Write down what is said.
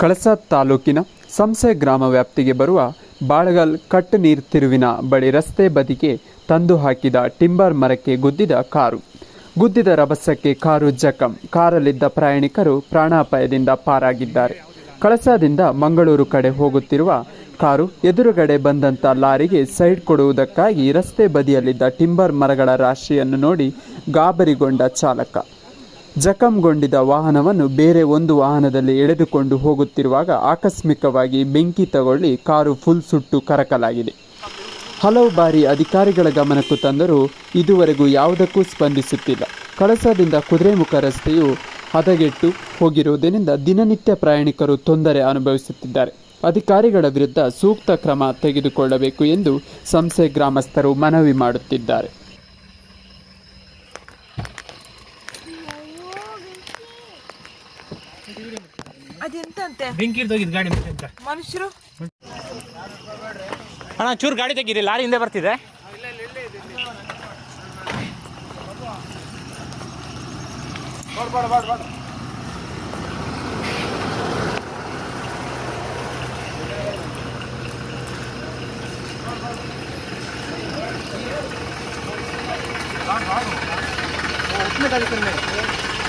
ಕಳಸ ತಾಲೂಕಿನ ಸಂಸೆ ಗ್ರಾಮ ವ್ಯಾಪ್ತಿಗೆ ಬರುವ ಬಾಳಗಲ್ ಕಟ್ಟು ನೀರ್ ತಿರುವಿನ ಬಳಿ ರಸ್ತೆ ಬದಿಗೆ ತಂದು ಹಾಕಿದ ಟಿಂಬರ್ ಮರಕ್ಕೆ ಗುದ್ದಿದ ಕಾರು. ಗುದ್ದಿದ ರಭಸಕ್ಕೆ ಕಾರು ಜಖಂ. ಕಾರಲ್ಲಿದ್ದ ಪ್ರಯಾಣಿಕರು ಪ್ರಾಣಾಪಾಯದಿಂದ ಪಾರಾಗಿದ್ದಾರೆ. ಕಳಸದಿಂದ ಮಂಗಳೂರು ಕಡೆ ಹೋಗುತ್ತಿರುವ ಕಾರು ಎದುರುಗಡೆ ಬಂದಂತ ಲಾರಿಗೆ ಸೈಡ್ ಕೊಡುವುದಕ್ಕಾಗಿ ರಸ್ತೆ ಬದಿಯಲ್ಲಿದ್ದ ಟಿಂಬರ್ ಮರಗಳ ರಾಶಿಯನ್ನು ನೋಡಿ ಗಾಬರಿಗೊಂಡ ಚಾಲಕ. ಜಖಂಗೊಂಡಿದ್ದ ವಾಹನವನ್ನು ಬೇರೆ ಒಂದು ವಾಹನದಲ್ಲಿ ಎಳೆದುಕೊಂಡು ಹೋಗುತ್ತಿರುವಾಗ ಆಕಸ್ಮಿಕವಾಗಿ ಬೆಂಕಿ ತಗೊಳ್ಳಿ ಕಾರು ಫುಲ್ ಸುಟ್ಟು ಕರಕಲಾಗಿದೆ. ಹಲವು ಬಾರಿ ಅಧಿಕಾರಿಗಳ ಗಮನಕ್ಕೂ ತಂದರೂ ಇದುವರೆಗೂ ಯಾವುದಕ್ಕೂ ಸ್ಪಂದಿಸುತ್ತಿಲ್ಲ. ಕಳಸದಿಂದ ಕುದುರೆಮುಖ ರಸ್ತೆಯು ಹದಗೆಟ್ಟು ಹೋಗಿರುವುದರಿಂದ ದಿನನಿತ್ಯ ಪ್ರಯಾಣಿಕರು ತೊಂದರೆ ಅನುಭವಿಸುತ್ತಿದ್ದಾರೆ. ಅಧಿಕಾರಿಗಳ ವಿರುದ್ಧ ಸೂಕ್ತ ಕ್ರಮ ತೆಗೆದುಕೊಳ್ಳಬೇಕು ಎಂದು ಸಂಸೆ ಗ್ರಾಮಸ್ಥರು ಮನವಿ ಮಾಡುತ್ತಿದ್ದಾರೆ. ಅದೆಂತಂತೆ? ಬೆಂಕಿ ಇರ್ತೋಗಿದ್ ಗಾಡಿ ಮತ್ತೆ ಅಂತ ಮನುಷ್ಯರು? ಅಣ್ಣ ಚೂರು ಗಾಡಿ ತೆಗೀರಿ ಲಾರಿ ಹಿಂದೆ ಬರ್ತಿದೆ.